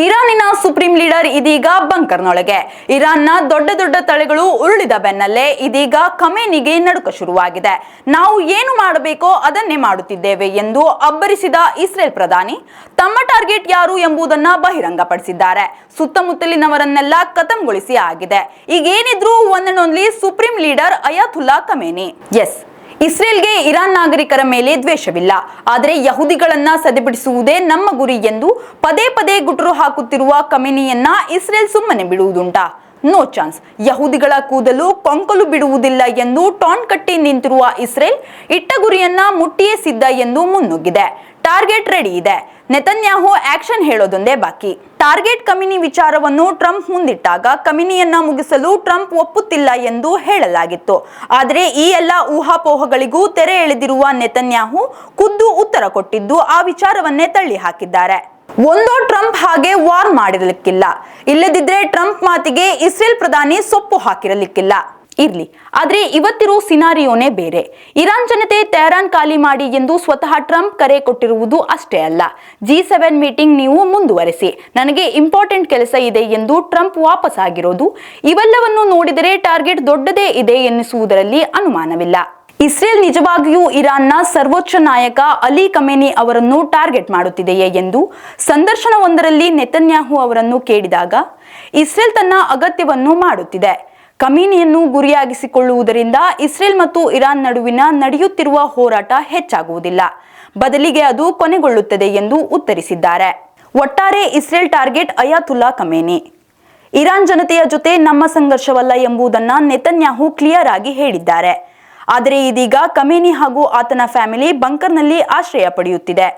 ಇರಾನಿನ supreme leader ಇದೀಗ ಬಂಕರ್ನೊಳಗೆ. ಇರಾನ್ನ ದೊಡ್ಡ ದೊಡ್ಡ ತಳೆಗಳು ಉರುಳಿದ ಬೆನ್ನಲ್ಲೇ ಇದೀಗ ಕಮೇನಿಗೆ ನಡುಕ ಶುರುವಾಗಿದೆ. ನಾವು ಏನು ಮಾಡಬೇಕೋ ಅದನ್ನೇ ಮಾಡುತ್ತಿದ್ದೇವೆ ಎಂದು ಅಬ್ಬರಿಸಿದ ಇಸ್ರೇಲ್ ಪ್ರಧಾನಿ, ತಮ್ಮ ಟಾರ್ಗೆಟ್ ಯಾರು ಎಂಬುದನ್ನ ಬಹಿರಂಗಪಡಿಸಿದ್ದಾರೆ. ಸುತ್ತಮುತ್ತಲಿನವರನ್ನೆಲ್ಲ ಕತಂಗೊಳಿಸಿ ಆಗಿದೆ. ಈಗೇನಿದ್ರು only supreme leader Ayatollah Khamenei S. ಇಸ್ರೇಲ್ಗೆ ಇರಾನ್ ನಾಗರಿಕರ ಮೇಲೆ ದ್ವೇಷವಿಲ್ಲ. ಆದರೆ ಯಹುದಿಗಳನ್ನ ಸದೆಬಿಡಿಸುವುದೇ ನಮ್ಮ ಗುರಿ ಎಂದು ಪದೇ ಪದೇ ಗುಟುರು ಹಾಕುತ್ತಿರುವ ಕಮಿನಿಯನ್ನ ಇಸ್ರೇಲ್ ಸುಮ್ಮನೆ ಬಿಡುವುದುಂಟಾ. No chance. ಯಹೂದಿಗಳ ಕೂದಲು ಕೊಂಕಲು ಬಿಡುವುದಿಲ್ಲ ಎಂದು ಟಾನ್ ಕಟ್ಟಿ ನಿಂತಿರುವ ಇಸ್ರೇಲ್ ಇಟ್ಟ ಗುರಿಯನ್ನ ಮುಟ್ಟಿಯೇ ಸಿದ್ಧ ಎಂದು ಮುನ್ನುಗ್ಗಿದೆ. ಟಾರ್ಗೆಟ್ ರೆಡಿ ಇದೆ. ನೆತನ್ಯಾಹು ಆಕ್ಷನ್ ಹೇಳೋದೊಂದೇ ಬಾಕಿ. ಟಾರ್ಗೆಟ್ ಕಮಿನಿ ವಿಚಾರವನ್ನು ಟ್ರಂಪ್ ಮುಂದಿಟ್ಟಾಗ ಕಮಿನಿಯನ್ನ ಮುಗಿಸಲು ಟ್ರಂಪ್ ಒಪ್ಪುತ್ತಿಲ್ಲ ಎಂದು ಹೇಳಲಾಗಿತ್ತು. ಆದರೆ ಈ ಎಲ್ಲ ಊಹಾಪೋಹಗಳಿಗೂ ತೆರೆ ಎಳೆದಿರುವ ನೆತನ್ಯಾಹು ಖುದ್ದು ಉತ್ತರ ಕೊಟ್ಟಿದ್ದು ಆ ವಿಚಾರವನ್ನೇ ತಳ್ಳಿ ಹಾಕಿದ್ದಾರೆ ಒಂದೋ ಟ್ರಂಪ್ ಹಾಗೆ ವಾರ್ ಮಾಡಿರಲಿಕ್ಕಿಲ್ಲ. ಇಲ್ಲದಿದ್ರೆ ಟ್ರಂಪ್ ಮಾತಿಗೆ ಇಸ್ರೇಲ್ ಪ್ರಧಾನಿ ಸೊಪ್ಪು ಹಾಕಿರಲಿಕ್ಕಿಲ್ಲ. ಇರ್ಲಿ. ಆದರೆ ಇವತ್ತಿರೋ ಸಿನಾರಿಯೋನೇ ಬೇರೆ. ಇರಾನ್ ಜನತೆ ತೆಹರಾನ್ ಖಾಲಿ ಮಾಡಿ ಎಂದು ಸ್ವತಃ ಟ್ರಂಪ್ ಕರೆ ಕೊಟ್ಟಿರುವುದು ಅಷ್ಟೇ ಅಲ್ಲ. ಜಿ ಸೆವೆನ್ ಮೀಟಿಂಗ್ ನೀವು ಮುಂದುವರೆಸಿ. ನನಗೆ ಇಂಪಾರ್ಟೆಂಟ್ ಕೆಲಸ ಇದೆ ಎಂದು ಟ್ರಂಪ್ ವಾಪಸ್ ಆಗಿರೋದು. ಇವೆಲ್ಲವನ್ನು ನೋಡಿದರೆ ಟಾರ್ಗೆಟ್ ದೊಡ್ಡದೇ ಇದೆ ಎನ್ನಿಸುವುದರಲ್ಲಿ ಅನುಮಾನವಿಲ್ಲ. ಇಸ್ರೇಲ್ ನಿಜವಾಗಿಯೂ ಇರಾನ್ನ ಸರ್ವೋಚ್ಚ ನಾಯಕ ಅಲಿ ಕಮೇನಿ ಅವರನ್ನು ಟಾರ್ಗೆಟ್ ಮಾಡುತ್ತಿದೆಯೇ ಎಂದು ಸಂದರ್ಶನವೊಂದರಲ್ಲಿ ನೆತನ್ಯಾಹು ಅವರನ್ನು ಕೇಳಿದಾಗ, ಇಸ್ರೇಲ್ ತನ್ನ ಅಗತ್ಯವನ್ನು ಮಾಡುತ್ತಿದೆ. ಕಮೀನಿಯನ್ನು ಗುರಿಯಾಗಿಸಿಕೊಳ್ಳುವುದರಿಂದ ಇಸ್ರೇಲ್ ಮತ್ತು ಇರಾನ್ ನಡುವಿನ ನಡೆಯುತ್ತಿರುವ ಹೋರಾಟ ಹೆಚ್ಚಾಗುವುದಿಲ್ಲ. ಬದಲಿಗೆ ಅದು ಕೊನೆಗೊಳ್ಳುತ್ತದೆ ಎಂದು ಉತ್ತರಿಸಿದ್ದಾರೆ. ಒಟ್ಟಾರೆ Israel target Ayatollah Khamenei. Iran ಜನತೆಯ ಜೊತೆ ನಮ್ಮ ಸಂಘರ್ಷವಲ್ಲ ಎಂಬುದನ್ನು ನೆತನ್ಯಾಹು ಕ್ಲಿಯರ್ ಆಗಿ ಹೇಳಿದ್ದಾರೆ. ಆದರೆ ಇದೀಗ ಕಮೇನಿ ಹಾಗೂ ಆತನ ಫ್ಯಾಮಿಲಿ ಬಂಕರ್ನಲ್ಲಿ ಆಶ್ರಯ ಪಡೆಯುತ್ತಿದೆ.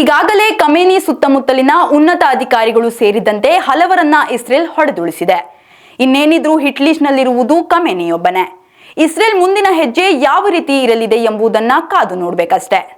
ಈಗಾಗಲೇ ಕಮೇನಿ ಸುತ್ತಮುತ್ತಲಿನ ಉನ್ನತ ಅಧಿಕಾರಿಗಳು ಸೇರಿದಂತೆ ಹಲವರನ್ನ ಇಸ್ರೇಲ್ ಹೊಡೆದುಳಿಸಿದೆ ಇನ್ನೇನಿದ್ರೂ ಹಿಟ್ ಲಿಸ್ಟ್ನಲ್ಲಿರುವುದು ಕಮೇನಿಯೊಬ್ಬನೇ. ಇಸ್ರೇಲ್ ಮುಂದಿನ ಹೆಜ್ಜೆ ಯಾವ ರೀತಿ ಇರಲಿದೆ ಎಂಬುದನ್ನ ಕಾದು ನೋಡ್ಬೇಕಷ್ಟೇ.